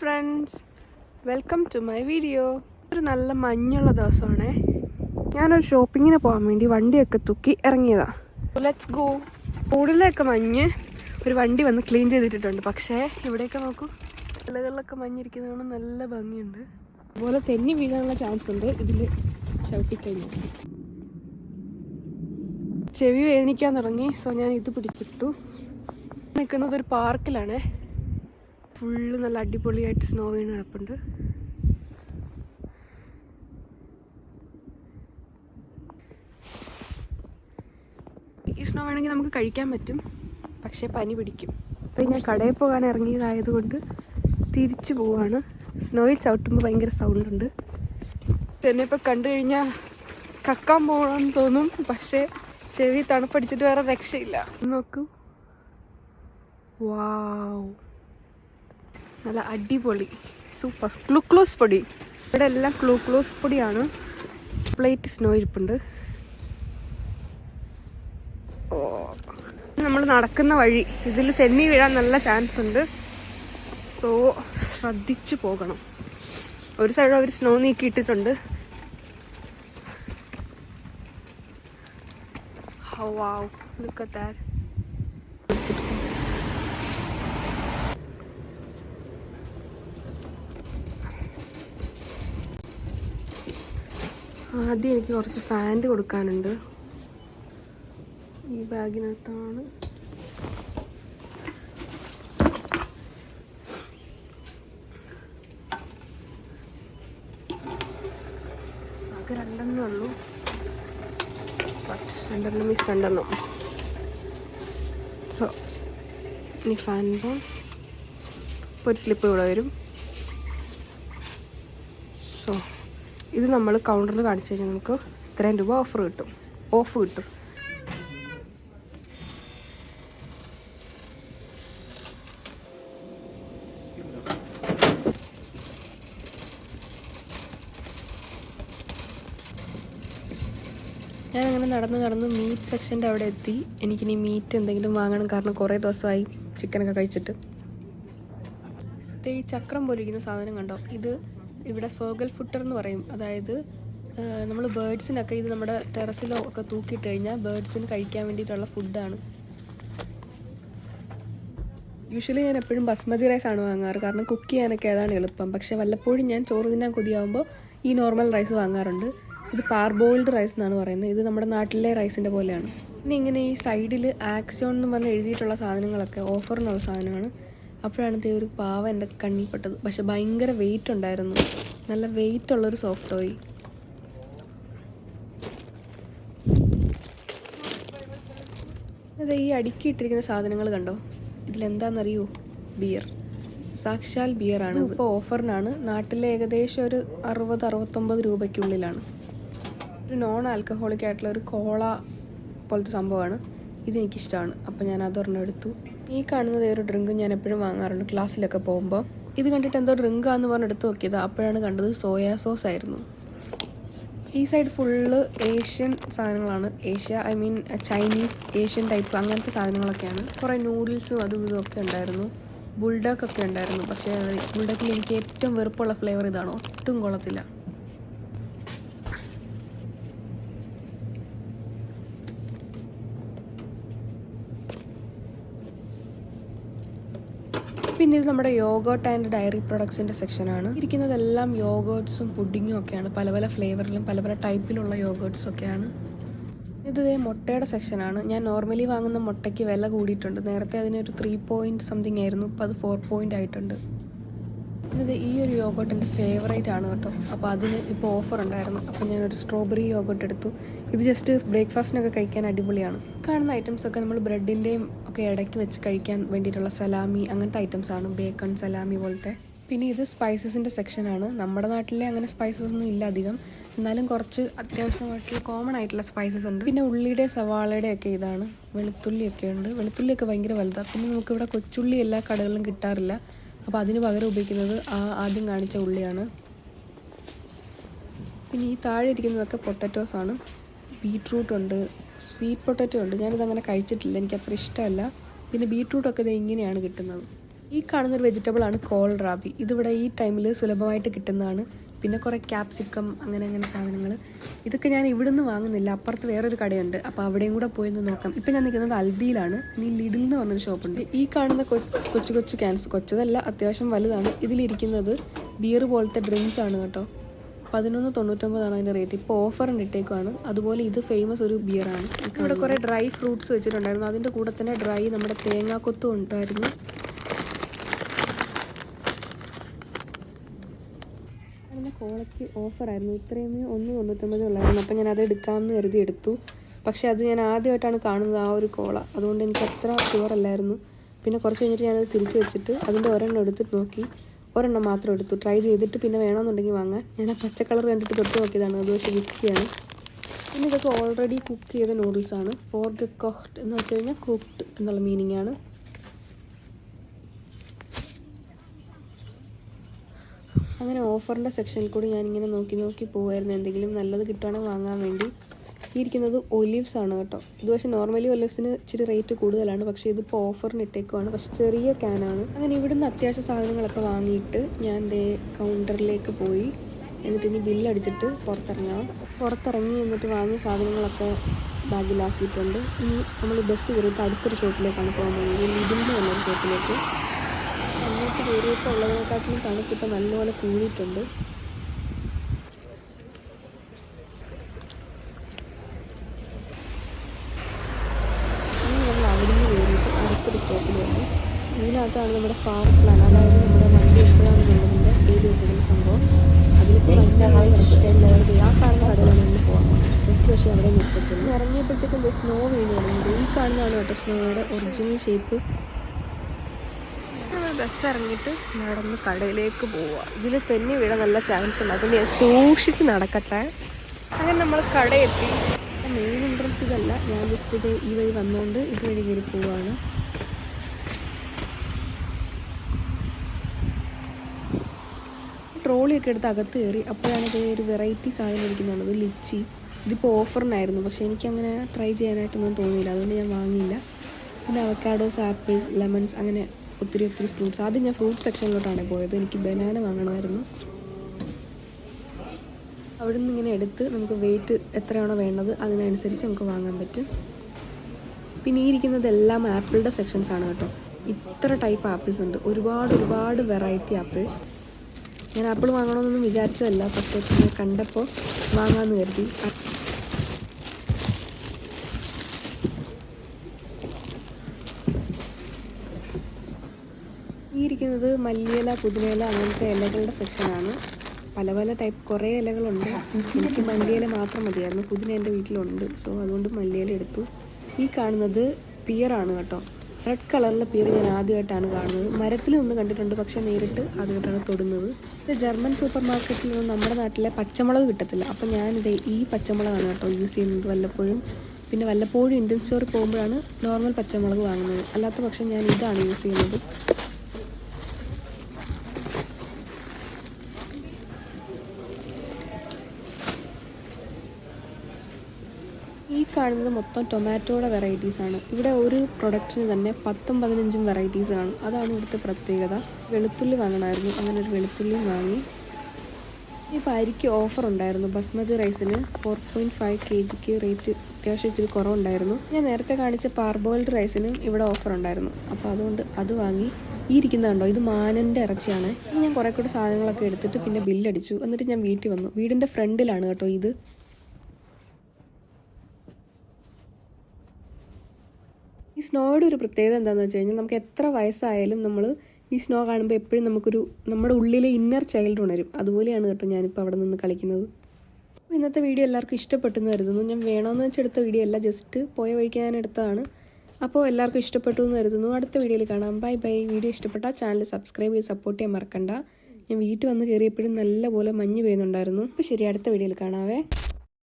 Friends welcome to my video ഒരു നല്ല മഞ്ഞുള്ള ദിവസമാണേ. ഞാനൊരു ഷോപ്പിങ്ങിന് പോകാൻ വേണ്ടി വണ്ടിയൊക്കെ തൂക്കി ഇറങ്ങിയതാ. ലെറ്റ്സ് ഗോ കൂടുതലൊക്കെ മഞ്ഞ് ഒരു വണ്ടി വന്ന് ക്ലീൻ ചെയ്തിട്ടിട്ടുണ്ട്. പക്ഷേ ഇവിടെയൊക്കെ നോക്കൂ. ഇലകളിലൊക്കെ മഞ്ഞിരിക്കുന്നത് കൊണ്ട് നല്ല ഭംഗിയുണ്ട്. അതുപോലെ തെന്നി വീഴാനുള്ള ചാൻസ് ഉണ്ട്. ഇതിൽ ചവിട്ടിക്കഴിഞ്ഞു. ചെവി വേദനിക്കാൻ തുടങ്ങി. സോ ഞാൻ ഇത് പിടിച്ചിട്ടു. നിൽക്കുന്നത് ഒരു പാർക്കിലാണേ ഫുള്ള് നല്ല അടിപൊളിയായിട്ട് സ്നോ വീണ് കിടപ്പുണ്ട്. ഈ സ്നോ വേണമെങ്കിൽ നമുക്ക് കഴിക്കാൻ പറ്റും. പക്ഷേ പനി പിടിക്കും. അപ്പം ഞാൻ കടയിൽ പോകാൻ ഇറങ്ങിയതായതുകൊണ്ട് തിരിച്ചു പോവാണ്. സ്നോയിൽ ചവിട്ടുമ്പോൾ ഭയങ്കര സൗണ്ട് ഉണ്ട്. എന്നെ ഇപ്പോൾ കണ്ടു കഴിഞ്ഞാൽ കക്കാൻ പോകണമെന്ന് തോന്നും. പക്ഷേ ചെവി തണുപ്പടിച്ചിട്ട് വേറെ രക്ഷയില്ല. നോക്കൂ. വാവ് നല്ല അടിപൊളി. സൂപ്പർ. ഗ്ലൂക്ലോസ് പൊടി. ഇവിടെ എല്ലാം ഗ്ലൂക്ലോസ് പൊടിയാണ്. പ്ലേറ്റ് സ്നോ ഇരിപ്പുണ്ട്. ഓ. നമ്മൾ നടക്കുന്ന വഴി. ഇതിൽ തെന്നി വീഴാൻ നല്ല ചാൻസ് ഉണ്ട്. സോ ശ്രദ്ധിച്ചു പോകണം. ഒരു സൈഡ് അവർ സ്നോ നീക്കിയിട്ടിട്ടുണ്ട് Oh ലുക്ക് അറ്റ് at ആദ്യം എനിക്ക് കുറച്ച് പാന്റ് കൊടുക്കാനുണ്ട്. ഈ ബാഗിനകത്താണ്. ആകെ രണ്ടെണ്ണേ ഉള്ളൂ. ബട്ട് രണ്ടെണ്ണം മീൻസ് രണ്ടെണ്ണം. സോ ഇനി ഫാൻ ഒരു സ്ലിപ്പ് ഇവിടെ വരും സോ ഇത് നമ്മൾ കൗണ്ടറിൽ കാണിച്ചു കഴിഞ്ഞാൽ നമുക്ക് ഇത്രയും രൂപ ഓഫർ കിട്ടും. ഓഫ് കിട്ടും. ഞാൻ അങ്ങനെ നടന്ന് നടന്ന് മീറ്റ് സെക്ഷന്റെ അവിടെ എത്തി. എനിക്കിനി മീറ്റ് എന്തെങ്കിലും വാങ്ങണം. കാരണം കുറേ ദിവസമായി ചിക്കനൊക്കെ കഴിച്ചിട്ട്. ഈ ചക്രം പോലിരിക്കുന്ന സാധനം കണ്ടോ? ഇത് ഇവിടെ ഫേഗൽ ഫുട്ടർ എന്ന് പറയും. അതായത് നമ്മൾ ബേഡ്സിനൊക്കെ ഇത് നമ്മുടെ ടെറസിലോ ഒക്കെ തൂക്കിയിട്ട് കഴിഞ്ഞാൽ ബേഡ്സിന് കഴിക്കാൻ വേണ്ടിയിട്ടുള്ള ഫുഡാണ്. യൂഷ്വലി ഞാൻ എപ്പോഴും ബസ്മതി റൈസ് ആണ് വാങ്ങാറ്. കാരണം കുക്ക് ചെയ്യാനൊക്കെ അതാണ് എളുപ്പം. പക്ഷെ വല്ലപ്പോഴും ഞാൻ ചോറ് തിന്നാൻ കൊതിയാവുമ്പോൾ ഈ നോർമൽ റൈസ് വാങ്ങാറുണ്ട്. ഇത് പാർബോയിൽഡ് റൈസ് എന്നാണ് പറയുന്നത്. ഇത് നമ്മുടെ നാട്ടിലെ റൈസിന്റെ പോലെയാണ്. പിന്നെ ഇങ്ങനെ ഈ സൈഡിൽ ആക്സിയോൺ എന്ന് പറഞ്ഞ് എഴുതിയിട്ടുള്ള സാധനങ്ങളൊക്കെ ഓഫറിനുള്ള സാധനമാണ്. അപ്പോഴാണ് ദേ ഒരു പാവ എന്റെ കണ്ണിൽ പെട്ടത്. പക്ഷെ ഭയങ്കര വെയിറ്റ് ഉണ്ടായിരുന്നു. നല്ല വെയിറ്റ് ഉള്ളൊരു സോഫ്റ്റ് ടോയ് അതെ ഈ അടുക്കിയിട്ടിരിക്കുന്ന സാധനങ്ങൾ കണ്ടോ? ഇതിലെന്താണെന്നറിയോ ബിയർ സാക്ഷാൽ ബിയറാണ് ഇപ്പോൾ ഓഫറിനാണ് നാട്ടിലെ ഏകദേശം ഒരു അറുപത് അറുപത്തൊമ്പത് രൂപയ്ക്കുള്ളിലാണ്. ഒരു നോൺ ആൽക്കഹോളിക് ആയിട്ടുള്ള ഒരു കോള പോലത്തെ സംഭവമാണ്. ഇതെനിക്കിഷ്ടമാണ് അപ്പോൾ ഞാൻ അതൊരെണ്ണം എടുത്തു. ഈ കാണുന്നത് ഒരു ഡ്രിങ്ക് ഞാൻ എപ്പോഴും വാങ്ങാറുണ്ട് ക്ലാസ്സിലൊക്കെ പോകുമ്പോൾ ഇത് കണ്ടിട്ട് എന്തോ ഡ്രിങ്ക് ആന്ന് പറഞ്ഞ് എടുത്ത് നോക്കിയത്. അപ്പോഴാണ് കണ്ടത് സോയാ സോസ് ആയിരുന്നു. ഈ സൈഡ് ഫുള്ള് ഏഷ്യൻ സാധനങ്ങളാണ്. Asia I mean Chinese Asian type അങ്ങനത്തെ സാധനങ്ങളൊക്കെയാണ്. കുറേ നൂഡിൽസും അതും ഇതും ഒക്കെ ഉണ്ടായിരുന്നു. ബുൾഡക്കൊക്കെ ഉണ്ടായിരുന്നു. പക്ഷേ ബുൾഡക്കിൽ എനിക്ക് ഏറ്റവും വെറുപ്പുള്ള ഫ്ലേവർ ഇതാണ്? ഒട്ടും കൊള്ളത്തില്ല. പിന്നെ ഇത് നമ്മുടെ യോഗേർട്ട് ആൻഡ് ഡയറി പ്രൊഡക്ട്സിന്റെ സെക്ഷനാണ് ഇരിക്കുന്നതെല്ലാം യോഗേർട്സും പുഡിങ്ങും ഒക്കെയാണ്. പല പല ഫ്ലേവറിലും പല പല ടൈപ്പിലുള്ള യോഗേർട്സ് ഒക്കെയാണ്. ഇത് മുട്ടയുടെ സെക്ഷനാണ് ഞാൻ നോർമലി വാങ്ങുന്ന മുട്ടയ്ക്ക് വില കൂടിയിട്ടുണ്ട്. നേരത്തെ അതിനൊരു ത്രീ പോയിന്റ് സംതിങ് ആയിരുന്നു. ഇപ്പോൾ അത് ഫോർ പോയിന്റ് ആയിട്ടുണ്ട്. ഇത് ഈ ഒരു യോഗോട്ട് എന്റെ ഫേവറേറ്റ് ആണ് കേട്ടോ. അപ്പോൾ അതിന് ഇപ്പോൾ ഓഫർ ഉണ്ടായിരുന്നു. അപ്പോൾ ഞാനൊരു സ്ട്രോബെറി യോഗോട്ട് എടുത്തു. ഇത് ജസ്റ്റ് ബ്രേക്ക്ഫാസ്റ്റിനൊക്കെ കഴിക്കാൻ അടിപൊളിയാണ്. കാണുന്ന ഐറ്റംസ് ഒക്കെ നമ്മൾ ബ്രെഡിന്റെയും ഒക്കെ ഇടയ്ക്ക് വെച്ച് കഴിക്കാൻ വേണ്ടിയിട്ടുള്ള സലാമി അങ്ങനത്തെ ഐറ്റംസ് ആണ്. ബേക്കൺ സലാമി പോലത്തെ. പിന്നെ ഇത് സ്പൈസസിന്റെ സെക്ഷനാണ് നമ്മുടെ നാട്ടിലെ അങ്ങനെ സ്പൈസസ് ഒന്നും ഇല്ല അധികം. എന്നാലും കുറച്ച് അത്യാവശ്യമായിട്ടുള്ള കോമൺ ആയിട്ടുള്ള സ്പൈസസ് ഉണ്ട്. പിന്നെ ഉള്ളിയുടെ സവാളയുടെ ഒക്കെ ഇതാണ്. വെളുത്തുള്ളിയൊക്കെ ഉണ്ട്. വെളുത്തുള്ളിയൊക്കെ ഭയങ്കര വലുതാണ് പിന്നെ നമുക്കിവിടെ കൊച്ചുള്ളി എല്ലാ കടകളിലും കിട്ടാറില്ല. അപ്പോൾ അതിന് പകരം ഉപയോഗിക്കുന്നത് ആ ആദ്യം കാണിച്ച ഉള്ളിയാണ്. പിന്നെ ഈ താഴെ ഇരിക്കുന്നതൊക്കെ പൊട്ടറ്റോസ് ആണ്. ബീട്രൂട്ട് ഉണ്ട് സ്വീറ്റ് പൊട്ടറ്റോ ഉണ്ട്. ഞാനിത് അങ്ങനെ കഴിച്ചിട്ടില്ല എനിക്ക് അത്ര ഇഷ്ടമല്ല. പിന്നെ ബീട്രൂട്ടൊക്കെ ഇത് ഇങ്ങനെയാണ് കിട്ടുന്നത്. ഈ കാണുന്നൊരു വെജിറ്റബിളാണ് കോൾ റാബി. ഇതിവിടെ ഈ ടൈമിൽ സുലഭമായിട്ട് കിട്ടുന്നതാണ്. പിന്നെ കുറേ ക്യാപ്സിക്കം അങ്ങനെ അങ്ങനെ സാധനങ്ങൾ. ഇതൊക്കെ ഞാൻ ഇവിടുന്ന് വാങ്ങുന്നില്ല. അപ്പുറത്ത് വേറൊരു കടയുണ്ട്. അപ്പോൾ അവിടെയും കൂടെ പോയി ഒന്ന് നോക്കാം. ഇപ്പം ഞാൻ നിൽക്കുന്നത് അൽദിയിലാണ്. ഇനി ലിഡിൽ എന്ന് പറഞ്ഞൊരു ഷോപ്പുണ്ട് ഈ കാണുന്ന കൊച്ചു കൊച്ചു ക്യാൻസ് കൊച്ചതല്ല അത്യാവശ്യം വലുതാണ്. ഇതിലിരിക്കുന്നത് ബിയർ പോലത്തെ ഡ്രിങ്ക്സ് ആണ് കേട്ടോ. പതിനൊന്ന് തൊണ്ണൂറ്റൊമ്പതാണ് അതിന്റെ റേറ്റ് ഇപ്പോൾ ഓഫറിന് ഇട്ടേക്കുവാണ്. അതുപോലെ ഇത് ഫേമസ് ഒരു ബിയറാണ് ഇവിടെ കുറേ ഡ്രൈ ഫ്രൂട്ട്സ് വെച്ചിട്ടുണ്ടായിരുന്നു. അതിന്റെ കൂടെ തന്നെ ഡ്രൈ നമ്മുടെ തേങ്ങാക്കൊത്തും ഉണ്ടായിരുന്നു അതിന്റെ കോളയ്ക്ക് ഓഫറായിരുന്നു. ഇത്രയുമേ ഒന്ന് തൊണ്ണൂറ്റൊമ്പത് ഉള്ളായിരുന്നു. അപ്പം ഞാൻ അത് എടുക്കാമെന്ന് കരുതി എടുത്തു. പക്ഷേ അത് ഞാൻ ആദ്യമായിട്ടാണ് കാണുന്നത് ആ ഒരു കോള. അതുകൊണ്ട് എനിക്ക് അത്ര ഷുവർ അല്ലായിരുന്നു. പിന്നെ കുറച്ച് കഴിഞ്ഞിട്ട് ഞാനത് തിരിച്ചു വെച്ചിട്ട് അതിന്റെ ഒരെണ്ണം എടുത്തിട്ട് നോക്കി. ഒരെണ്ണം മാത്രം എടുത്തു. ട്രൈ ചെയ്തിട്ട് പിന്നെ വേണമെന്നുണ്ടെങ്കിൽ വാങ്ങാൻ ഞാൻ ആ പച്ച കളർ കണ്ടിട്ട് തൊട്ട് നോക്കിയതാണ്. അത് പക്ഷേ വിസ്കിയാണ് പിന്നെ ഇതൊക്കെ ഓൾറെഡി കുക്ക് ചെയ്ത നൂഡിൽസാണ് ഫോർ ഗക്കോഹ്ഡ് എന്ന് വെച്ച് കഴിഞ്ഞാൽ കുക്ക്ഡ് എന്നുള്ള മീനിങ് ആണ്. അങ്ങനെ ഓഫറിന്റെ സെക്ഷനിൽ കൂടി ഞാനിങ്ങനെ നോക്കി നോക്കി പോകുമായിരുന്നു എന്തെങ്കിലും നല്ലത് കിട്ടുകയാണെങ്കിൽ വാങ്ങാൻ വേണ്ടി. ഈ ഇരിക്കുന്നത് ഒലിവ്സ് ആണ് കേട്ടോ. ഇത് പക്ഷേ നോർമലി ഒലിവ്സിന് ഇച്ചിരി റേറ്റ് കൂടുതലാണ്. പക്ഷേ ഇതിപ്പോൾ ഓഫറിന് ഇട്ടേക്കുവാണ്. പക്ഷെ ചെറിയ ക്യാനാണ് അങ്ങനെ ഇവിടുന്ന് അത്യാവശ്യ സാധനങ്ങളൊക്കെ വാങ്ങിയിട്ട് ഞാൻ ദേ കൗണ്ടറിലേക്ക് പോയി. എന്നിട്ട് ഇനി ബില്ലടിച്ചിട്ട് പുറത്തിറങ്ങാം. പുറത്തിറങ്ങി എന്നിട്ട് വാങ്ങിയ സാധനങ്ങളൊക്കെ ബാഗിലാക്കിയിട്ടുണ്ട് ഇനി നമ്മൾ ബസ് കയറിയിട്ട് അടുത്തൊരു ഷോപ്പിലേക്കാണ് പോകുന്നത്. ലിബിന്റെ എന്നൊരു ഷോപ്പിലേക്ക് കയറിയപ്പോൾ ഉള്ളതിനെക്കാട്ടിലും തണുപ്പിപ്പോൾ നല്ലപോലെ കൂടിയിട്ടുണ്ട്. ഇനി നമ്മൾ അവിടെ നിന്ന് കയറിയിട്ട് അടുത്തൊരു സ്റ്റോപ്പിൽ വന്നു. ഇതിനകത്താണ് നമ്മുടെ ഫാർ പ്ലാൻ. അതായത് നമ്മുടെ വണ്ടി എപ്പോഴാണെന്നുള്ളതിന്റെ എഴുതി വെച്ചിരിക്കുന്ന സംഭവം. അതിലിപ്പോൾ വണ്ടി ആ കാണുന്ന കടകളിൽ നിന്ന് പോകാം ബസ് പക്ഷേ അവിടെ നിർത്തത്തുള്ളൂ ഇറങ്ങിയപ്പോഴത്തേക്കും സ്നോ വീണ് തുടങ്ങിയത് ഈ കാണുന്നതാണ് കേട്ടോ സ്നോയുടെ ഒറിജിനൽ ഷേപ്പ്. ബസ് ഇറങ്ങിയിട്ട് നടന്ന് കടയിലേക്ക് പോവുക ഇതിൽ തെന്നി വീഴാൻ നല്ല ചാൻസ് ഉണ്ട്. അതുകൊണ്ട് ഞാൻ സൂക്ഷിച്ച് നടക്കട്ടെ. അങ്ങനെ നമ്മൾ കടയെത്തി. മെയിൻ എൻട്രൻസ് ഇതല്ല. ഞാൻ ജസ്റ്റ് ഇത് ഈ വഴി വന്നുകൊണ്ട് ഇതുവഴി കയറി പോവുകയാണ് ട്രോളിയൊക്കെ എടുത്ത് അകത്ത് കയറി. അപ്പോഴാണ് ഇത് ഒരു വെറൈറ്റി സാധനം ഇരിക്കുന്നുള്ളത് ലിച്ചി. ഇതിപ്പോൾ ഓഫറിനായിരുന്നു. പക്ഷേ എനിക്കങ്ങനെ ട്രൈ ചെയ്യാനായിട്ടൊന്നും തോന്നിയില്ല. അതുകൊണ്ട് ഞാൻ വാങ്ങിയില്ല. പിന്നെ അവക്കാഡോസ് ആപ്പിൾ ലെമൺസ് അങ്ങനെ ഒത്തിരി ഒത്തിരി ഫ്രൂട്ട്സ്. ആദ്യം ഞാൻ ഫ്രൂട്ട് സെക്ഷനിലോട്ടാണ് പോയത്. എനിക്ക് ബനാന വാങ്ങണമായിരുന്നു. അവിടെ നിന്ന് ഇങ്ങനെ എടുത്ത് നമുക്ക് വെയിറ്റ് എത്രയാണോ വേണ്ടത് അതിനനുസരിച്ച് നമുക്ക് വാങ്ങാൻ പറ്റും. പിന്നെ ഈ ഇരിക്കുന്നത് എല്ലാം ആപ്പിളുടെ സെക്ഷൻസ് ആണ് കേട്ടോ. ഇത്ര ടൈപ്പ് ആപ്പിൾസ് ഉണ്ട്. ഒരുപാട് ഒരുപാട് വെറൈറ്റി ആപ്പിൾസ് ഞാൻ ആപ്പിൾ വാങ്ങണമെന്നൊന്നും വിചാരിച്ചതല്ല. പക്ഷേ കണ്ടപ്പോൾ വാങ്ങാമെന്ന് കരുതി. ഇരിക്കുന്നത് മല്ലിയില പുതിനയില അങ്ങനത്തെ ഇലകളുടെ സെക്ഷനാണ് പല പല ടൈപ്പ് കുറേ ഇലകളുണ്ട്. എനിക്ക് മല്ലിയില മാത്രം മതിയായിരുന്നു. പുതിന എന്റെ വീട്ടിലുണ്ട്. സോ അതുകൊണ്ട് മല്ലിയില എടുത്തു. ഈ കാണുന്നത് പിയറാണ് കേട്ടോ. റെഡ് കളറിലെ പിയർ ഞാൻ ആദ്യമായിട്ടാണ് കാണുന്നത്. മരത്തിൽ നിന്ന് കണ്ടിട്ടുണ്ട് പക്ഷെ നേരിട്ട് ആദ്യമായിട്ടാണ് തൊടുന്നത്. ഇത് ജർമ്മൻ സൂപ്പർ മാർക്കറ്റിൽ നിന്ന് നമ്മുടെ നാട്ടിലെ പച്ചമുളക് കിട്ടത്തില്ല. അപ്പം ഞാനിത് ഈ പച്ചമുളകാണ് കേട്ടോ യൂസ് ചെയ്യുന്നത് വല്ലപ്പോഴും. പിന്നെ വല്ലപ്പോഴും ഇന്ത്യൻ സ്റ്റോറിൽ പോകുമ്പോഴാണ് നോർമൽ പച്ചമുളക് വാങ്ങുന്നത്. അല്ലാത്ത പക്ഷം ഞാൻ ഇതാണ് യൂസ് ചെയ്യുന്നത് ഈ കാണുന്നത് മൊത്തം ടൊമാറ്റോയുടെ ആണ്. ഇവിടെ ഒരു പ്രൊഡക്റ്റിന് തന്നെ പത്തും പതിനഞ്ചും വെറൈറ്റീസ് കാണും അതാണ് ഇവിടുത്തെ പ്രത്യേകത. വെളുത്തുള്ളി വാങ്ങണമായിരുന്നു. അങ്ങനെ ഒരു വെളുത്തുള്ളിയും വാങ്ങി. ഇപ്പോൾ അരിക്ക് ഓഫർ ഉണ്ടായിരുന്നു. ബസ്മതി റൈസിന് ഫോർ പോയിന്റ് ഫൈവ് കെ ജിക്ക് റേറ്റ് അത്യാവശ്യം ഇച്ചിരി കുറവുണ്ടായിരുന്നു. ഞാൻ നേരത്തെ കാണിച്ച പാർബോയിൽഡ് റൈസിനും ഇവിടെ ഓഫർ ഉണ്ടായിരുന്നു. അപ്പോൾ അതുകൊണ്ട് അത് വാങ്ങി. ഈ ഇരിക്കുന്ന കണ്ടോ? ഇത് മാനന്റെ ഇറച്ചിയാണ്. ഞാൻ കുറേ കൂടെ സാധനങ്ങളൊക്കെ എടുത്തിട്ട് പിന്നെ ബില്ലടിച്ചു എന്നിട്ട് ഞാൻ വീട്ടിൽ വന്നു. വീടിന്റെ ഫ്രണ്ടിലാണ് കേട്ടോ ഇത്. ഈ സ്നോയുടെ ഒരു പ്രത്യേകത എന്താണെന്ന് വെച്ച് കഴിഞ്ഞാൽ നമുക്ക് എത്ര വയസ്സായാലും നമ്മൾ ഈ സ്നോ കാണുമ്പോൾ എപ്പോഴും നമുക്കൊരു നമ്മുടെ ഉള്ളിലെ ഇന്നർ ചൈൽഡ് ഉണരും. അതുപോലെയാണ് കേട്ടോ ഞാനിപ്പോൾ അവിടെ നിന്ന് കളിക്കുന്നത്. അപ്പോൾ ഇന്നത്തെ വീഡിയോ എല്ലാവർക്കും ഇഷ്ടപ്പെട്ടെന്ന് കരുതുന്നു. ഞാൻ വേണമെന്ന് വെച്ചെടുത്ത വീഡിയോ അല്ല ജസ്റ്റ് പോയ വഴിക്ക് ഞാൻ എടുത്തതാണ്. അപ്പോൾ എല്ലാവർക്കും ഇഷ്ടപ്പെട്ടു എന്ന് കരുതുന്നു. അടുത്ത വീഡിയോയിൽ കാണാം. Bye bye. വീഡിയോ ഇഷ്ടപ്പെട്ടാൽ ചാനൽ സബ്സ്ക്രൈബ് ചെയ്ത് സപ്പോർട്ട് ചെയ്യാൻ മറക്കണ്ട. ഞാൻ വീട്ടിൽ വന്ന് കയറിയപ്പോഴും നല്ലപോലെ മഞ്ഞ് പെയ്യുന്നുണ്ടായിരുന്നു. അപ്പോൾ ശരി അടുത്ത വീഡിയോയിൽ കാണാവേ.